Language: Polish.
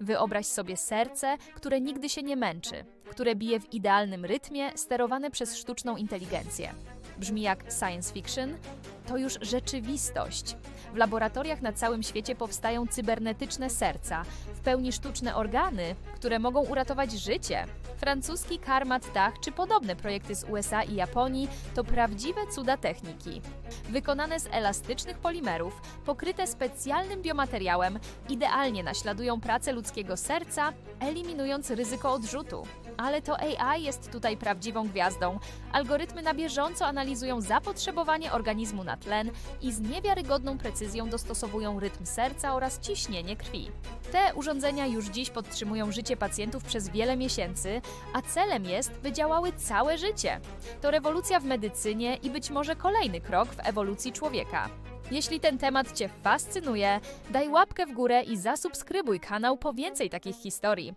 Wyobraź sobie serce, które nigdy się nie męczy, które bije w idealnym rytmie, sterowane przez sztuczną inteligencję. Brzmi jak science fiction? To już rzeczywistość. W laboratoriach na całym świecie powstają cybernetyczne serca, w pełni sztuczne organy, które mogą uratować życie. Francuski Karmat Tach czy podobne projekty z USA i Japonii to prawdziwe cuda techniki. Wykonane z elastycznych polimerów, pokryte specjalnym biomateriałem, idealnie naśladują pracę ludzkiego serca, eliminując ryzyko odrzutu. Ale to AI jest tutaj prawdziwą gwiazdą. Algorytmy na bieżąco analizują zapotrzebowanie organizmu na tlen i z niewiarygodną precyzją dostosowują rytm serca oraz ciśnienie krwi. Te urządzenia już dziś podtrzymują życie pacjentów przez wiele miesięcy, a celem jest, by działały całe życie. To rewolucja w medycynie i być może kolejny krok w ewolucji człowieka. Jeśli ten temat Cię fascynuje, daj łapkę w górę i zasubskrybuj kanał po więcej takich historii.